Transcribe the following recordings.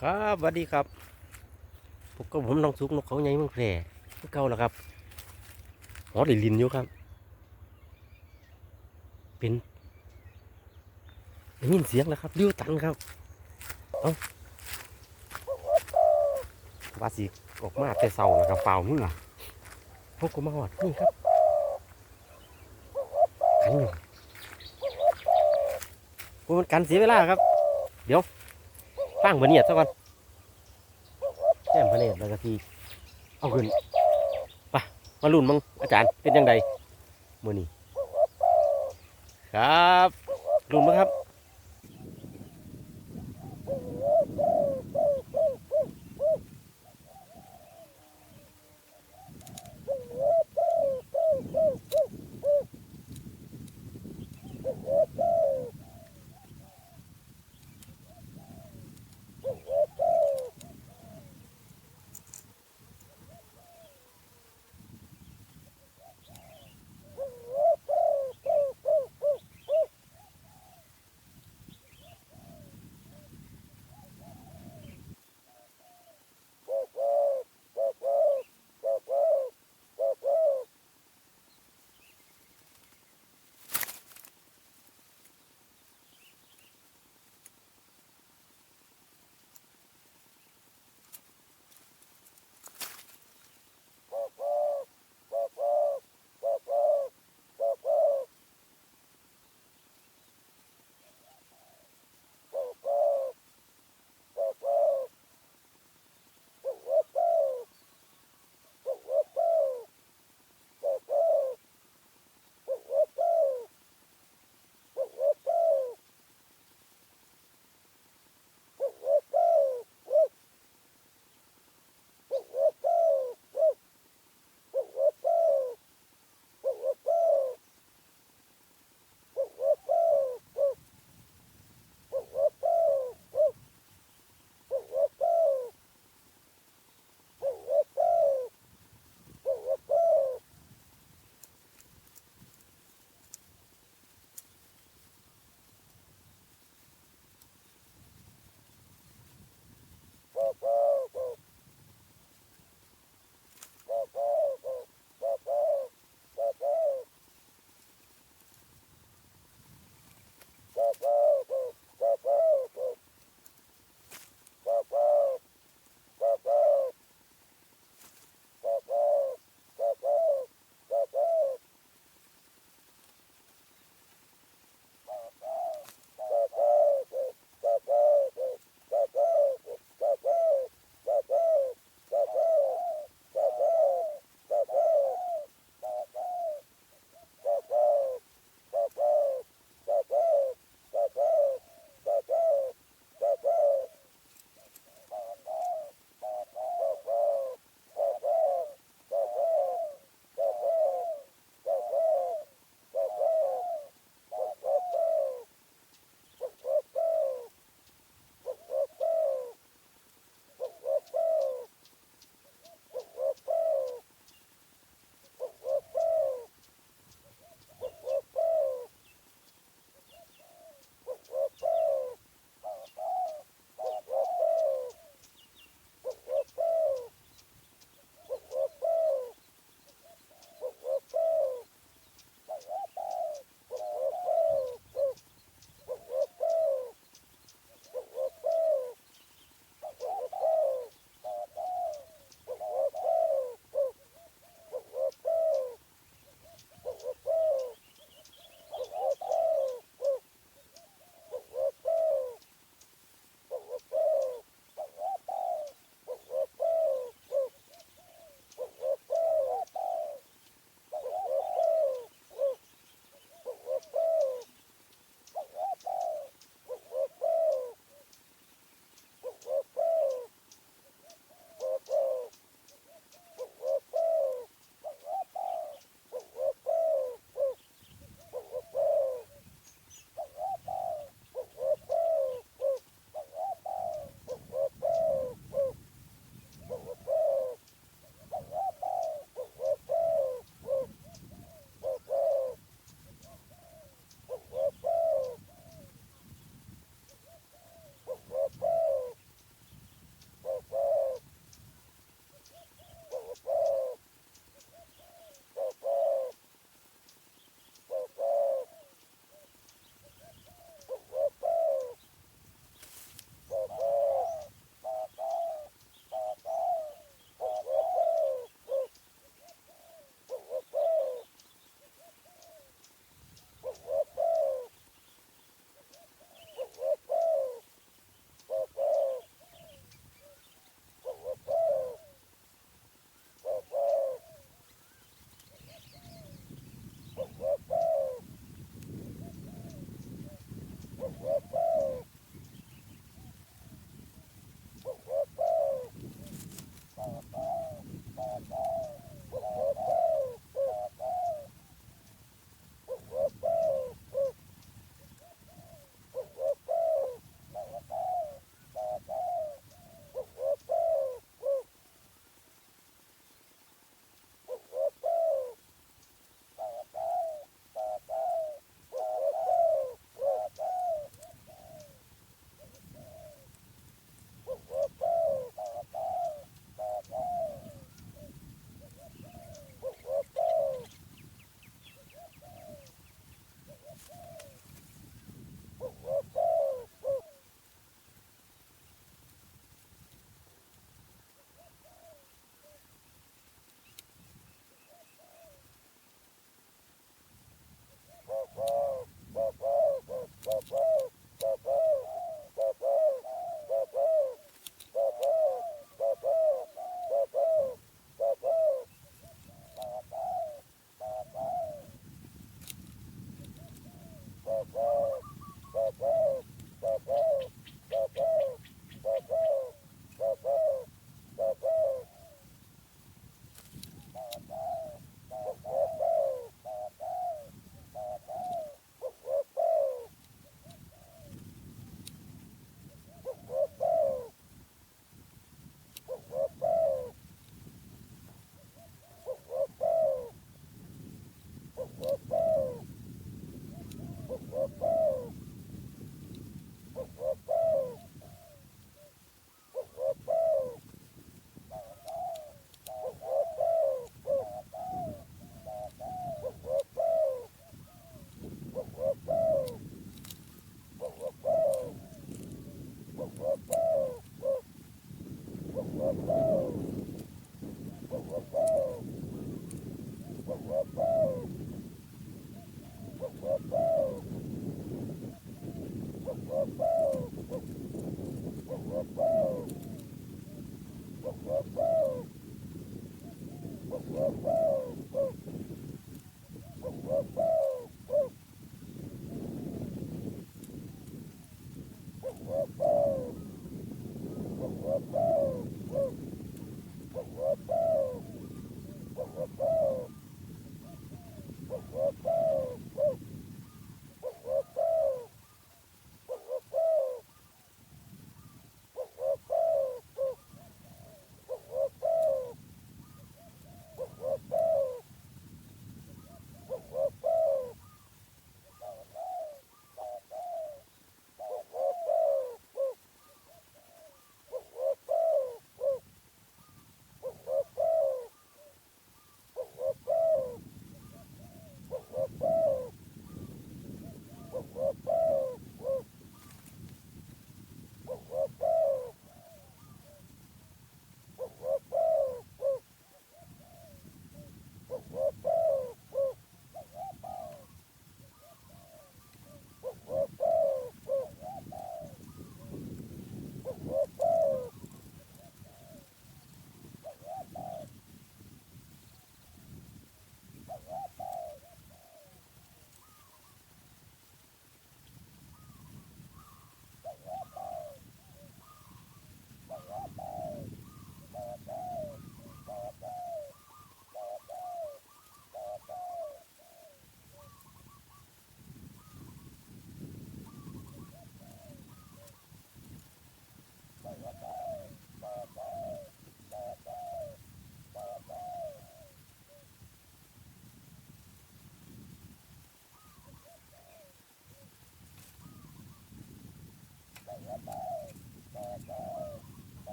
ครับสวัสดีครับพวกก็ผมน้องสุกนกเขาใหญ่เมืองแพร่คือเก่าแล้วครับหอด้ลินอยู่ครับ เป็นได้ยินเสียงแล้วครับริ้วตันครับเอ้าว่าสิออกมาแต่เศร้าแล้วครับเปล่ามือพวกก็มาหอดนี่ครับขันอยู่พวกมันกันเสียเวลาครับ เดี๋ยว ตั้งบนเนียดซะก่อนแก้มพเนตรแล้วก็ทีเอาขึ้นไปมาลุ่นมังอาจารย์เป็นยังไงมือนี้ครับลุ่นมั้งครับ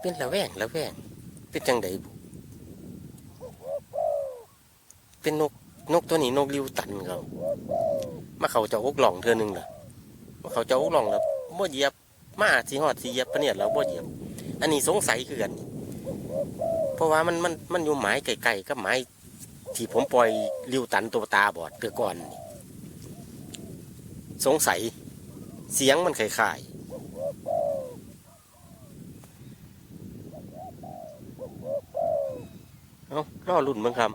เป็นละแวงละแวงเป็นจังไดบุเป็นนกนกตัวนี้นกริวตันครัมาเขาจะอกหล่องเธอหนึ่งเหรอมาเขาจะอกหล่องแล้วบ่เหยียบมาสีหอดสีเหยียบปะเนี่ยแล้วบ่เหยียบ อันนี้สงสัยคือกัน เพราะว่ามันมันมันอยู่หมายไก่ๆก็หมายที่ผมปล่อยริวตันตัวตาบอดเตือก่อน สงสัย เสียงมันคล้ายๆเอาล่อรุ่นมั้งครับ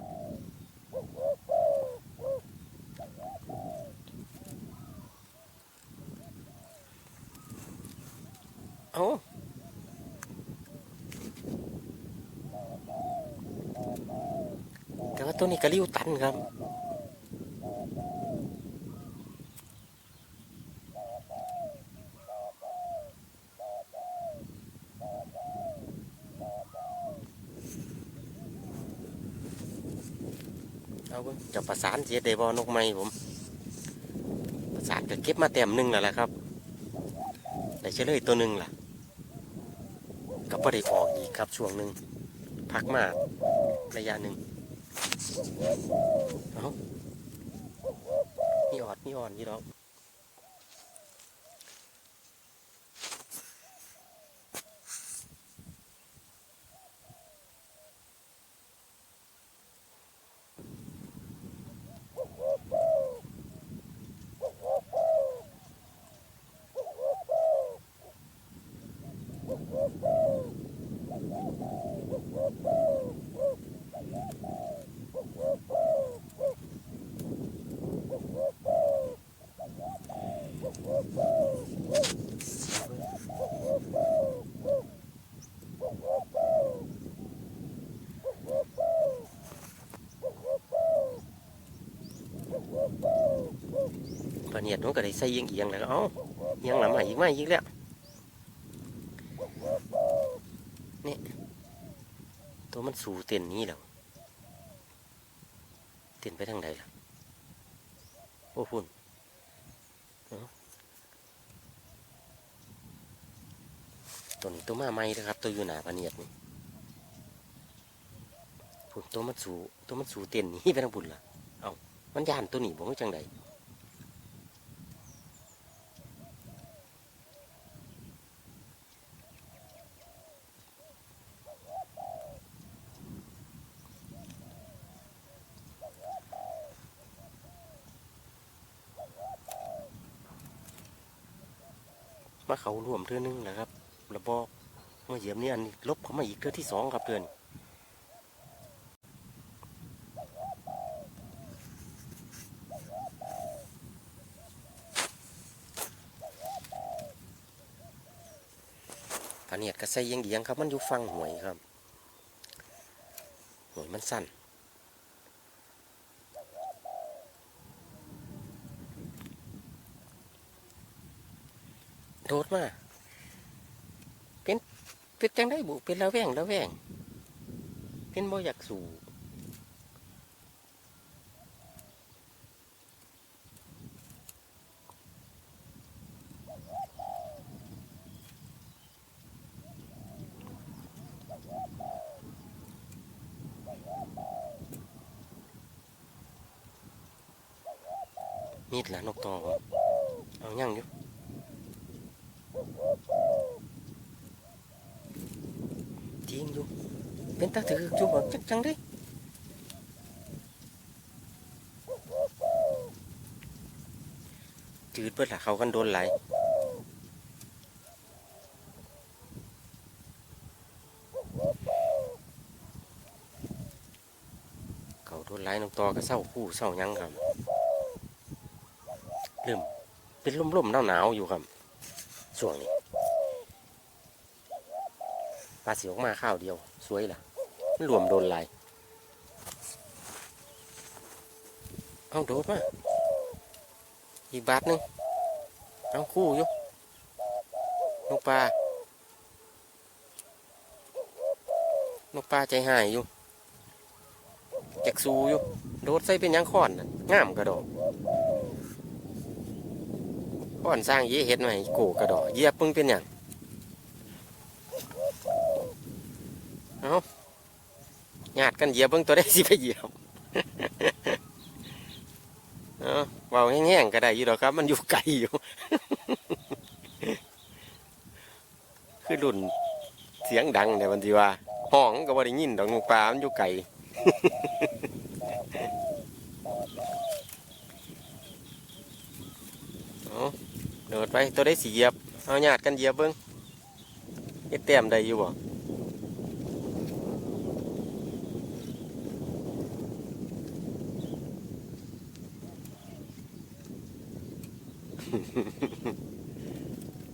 เอาแต่ว่าตัวนี้กระริ้วตันครับ เอาเบิ่งจะประสานเสียเดบอนกไม้ผมประสานก็เก็บมาเต็มหนึ่งแล้วแหละครับได้เฉลยตัวหนึ่งล่ะก็พอได้ออกอีกครับช่วงหนึ่งพักมาระยะหนึ่งเอานี่ออดนี่อ่อนนี่ดอก เนียดมันก็ได้ใส่เอียงเอียงแล้วก็เอ้าเอียงหลังมาอีกมาอีกแล้วนี่ตัวมันสูเต้นนี้แล้วเต้นไปทางใดล่ะโอ้พุ่นตัวนี้ตัวมาใหม่นะครับ ตัวอยู่หนาปาเนียดนี่พุ่นตัวมันสูตัวมันสูเต้นนี้ไปทางบุญล่ะเอามันย่านตัวนี้บอกว่าจังใด มาเขารวมเทือนึงนะครับระบอกเมื่อเหยียบนี่อันนี้ลบเขามาอีกเทือที่สองครับเดือนผาเนียดกระใสเยียงเยียงๆครับ มันอยู่ฟังหวยครับหวยมันสั้น โดดมาเป็นเป็นจังได้บุเป็นละแวงละแวงเป็นบ่อยากสู่มีดละนกตอบ่เอายังอยู่ จริงอยู่ เป็นตาถือจุบจักจังได้จืดเปิดละเขากันโดนไหลเขาโดนไหลายนกตอก็เศร้าคู่เศร้ายังครับเริ่มเป็นลมๆหนาวๆอยู่ครับช่วงนี้ ปลาสีออกมาข้าวเดียว สวยล่ะมันรวมโดนหลายเอาโดดมาอีกบาทหนึงเอาคู่ยู่นกปลานกปลาใจหายอยู่จักซูอยู่โดดใส่เป็นยังขอนน่ะงามกระดอกขอนสร้างเยี่เห็ดใหม่โกกระดอกเยียบปึ้งเป็นหยัง เอาญาติ กันเหยียบเบิ่งตัวได้สิไปเหยียบเอาเบาแห้งๆก็ได้อยู่ดอกครับ มันอยู่ไกลอยู่ คือรุ่นเสียงดังเนี่ยมันทีว่าห้องก็บ่ได้ยินดอกงูปลามันอยู่ไกลเอาโดดไปตัวได้สีเหยียบเอาญาติกันเหยียบเบิ้งเฮ็ดแต้มได้อยู่บ่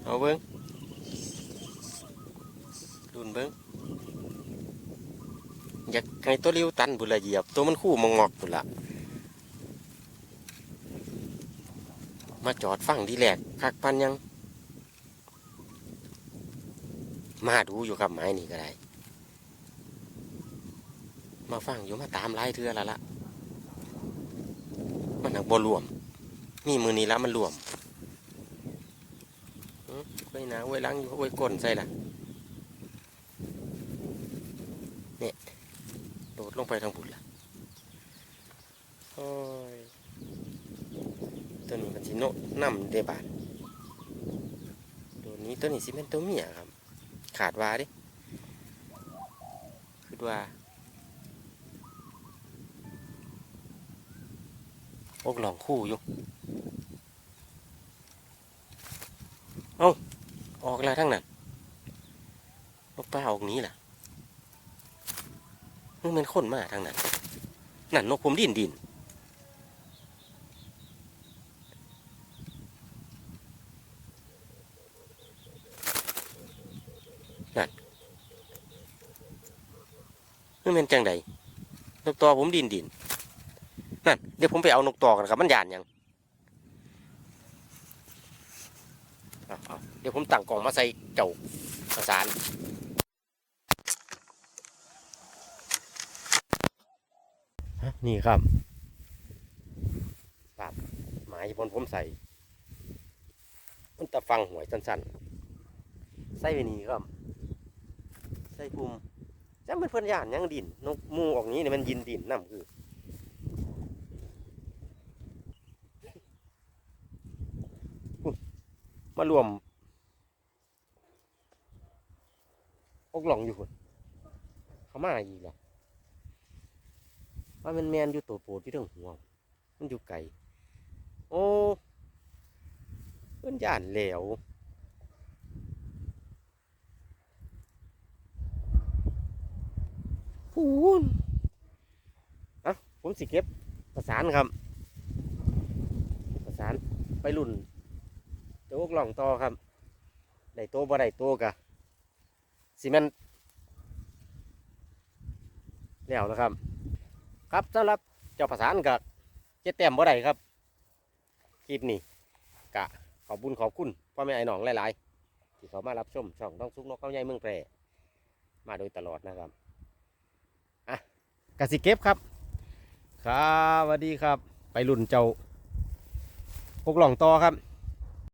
เอาเบิ้งดุนเบิ้งอยากให้ตัวริ้วตันบุละเหยียบ ตัวมันคู่มองงอกบุละมาจอดฟังดีแหลกคักปันยัง มาดูอยู่ครับไม้นี่ก็ได้ มาฟังอยู่มาตามไล่เทือและละมันหักบ่รวมมีมือนี้แล้วมันรวม ไว้หนะไว้หลังอยู่ไว้ก้นใส่ละเนี่ยโดดลงไปทางบุญละโอ้ยตัวนี้มันสิโนน้ำเดบานตัวนี้ตัวนี้สิเป็นตัวเมียครับ ขาดวาดิคือว่าอกหลองคู่อยู่ เอา ออกแล้วทั้งนั้นนกปลาออกนี้ล่ะมันเป็นคนมาทางนั้น นั่นนกผมดินดินมันเป็นจังใดนกตอผมดินดิน นั่น เดี๋ยวผมไปเอานกตอกันครับ มันยานยัง เดี๋ยวผมตั้งกล่องมาใส่เจ้าประสานนี่ครับปาบหมายบนผมใส่ มันตะฟังหวยสั้นๆ ใส่ไปนี่ครับ ใส่ปุ่มจังเป็นเพื่อนย่านยังดินนกมูออกนี้เนี่ยมันยินดินน้ำคือมารวม กหลองอยู่คนเขามาอีกแล้วว่ามันแมนอยู่ตัวโปรดที่เรื่องหัวมันอยู่ไกลโอ้เพื่อนย่านแหลวพูนอะผมสิเก็บประสานครับ ประสานไปรุ่นโจ๊กหล่องต่อครับ ได้โตบ่ได้โตกะ ซีเมนต์แล้วนะครับ ครับสำหรับเจ้าประสานกับเจ๊แต้มบ่ได้ครับคลิปนี้กะขอบบุญขอบคุณพ่อแม่ไอ้หนองหลายๆ ที่เขามารับชมช่องต้องซุกนกเข้าใหญ่เมืองแพร่มาโดยตลอดนะครับอะกสิเก็บครับ ครับสวัสดีครับ ไปรุ่นเจ้าพกหล่องต่อครับ